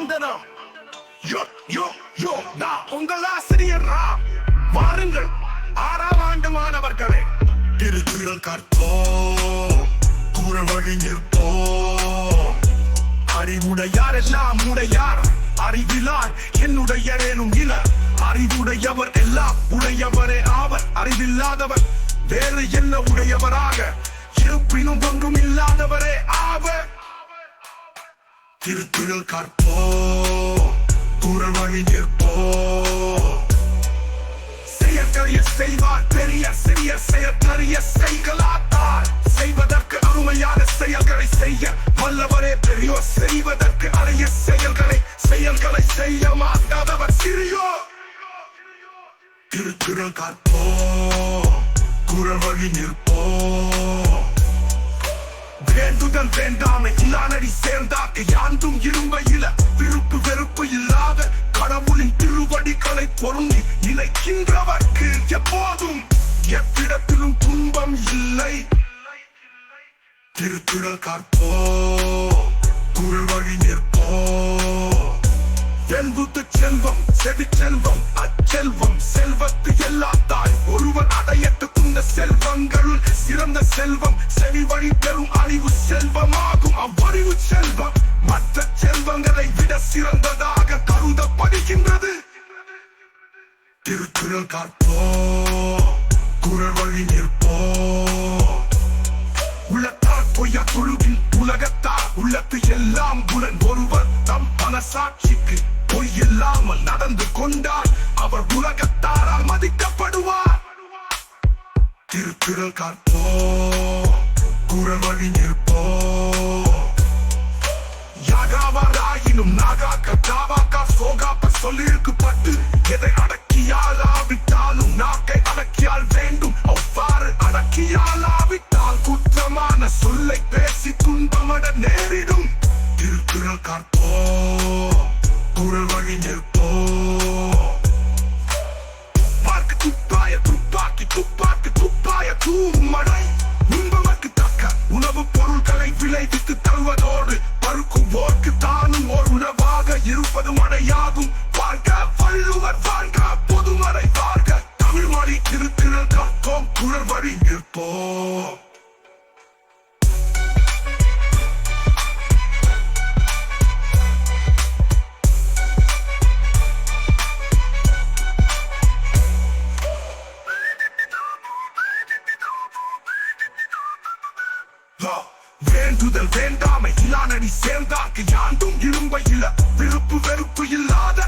வந்தனம். யோ யோ யோ நான் உங்கள் ஆசிரியர் ராம் வாருங்கள். ஆறாம் ஆண்டு மாணவர்களே திருக்குறள் கற்போம். குரல் வழி நிற்போம். அறிவுடையார் எல்லாம் உடையார். அறிவிலார் என்னுடைய எனும் இல அறிவுடையவர் எல்லாம் உடையவரே ஆவர். அறிவில்லாதவர் வேறு என்ன உடையவராக? இருப்பினும் ஒன்றும் இல்லாதவரே ஆவர். திருக்குறள் கற்போ குரல் வழி நிற்போ. செயற்கரிய செய்வார் பெரிய சிறிய செயற்கரிய செய்களாத்தார். செய்வதற்கு அருமையான செயல்களை செய்ய வல்லவரே பெரியோர் செய்வதற்கு அரிய செயல்களை செயல்களை செய்ய மாட்டாதவர் சிறியோர். திருக்குறள் கற்போ குரல் வழி நிற்போ. வேண்டுதல் வேண்டாமே இல்லானடி சேர்ந்தாக்க யாண்டும் இருமையில. விருப்பு வெறுப்பு இல்லாத கடவுளின் திருவடிகளை பொருந்தி நிலைக்கின்றவர்க்கு எப்போதும் எவ்விடத்திலும் துன்பம் இல்லை. திருக்குறள் காப்போ செல்வம். செவிவழி பெறும் அறிவு செல்வமாகும். அவ்வறிவு செல்வம். மற்ற செல்வங்களை விட சிறந்ததாக கருதப்படுகின்றது. திருக்குறள் காப்போ குரல் வழி நிற்போ உள்ளத்தார் பொய்யா குழுவில் உலகத்தார் உள்ளத்து எல்லாம் புலன். ஒருவர் தம் மனசாட்சிக்கு பொய் இல்லாமல் நடந்து கொண்டார். அவர் உலகத்தாரால் மதிக்கப்படுவார். திருக்குறள் காப்போ குரல் வழி நிற்போ யாகாவராயினும் நாகாக்க தாவாக்கா சோகாப்ப சொல்லிருக்கு பட்டு எதை அடக்கியால் நாக்கை அடக்கியால் வேண்டும். அவ்வாறு அடக்கியால் குற்றமான சொல்லை பேசி துன்பமட நேரிடும். திருக்குறள் காப்போ குரல் வழி நிற்போ துப்பாக்கி துப்பாய துப்பாக்கி துப்பாக்கி துப்பாய தூமடை. வேண்டுதல் வேண்டாமை இல்லானடி சேர்ந்தாக்கு தும் இழும்பை இல்ல. விருப்பு வெறுப்பு இல்லாத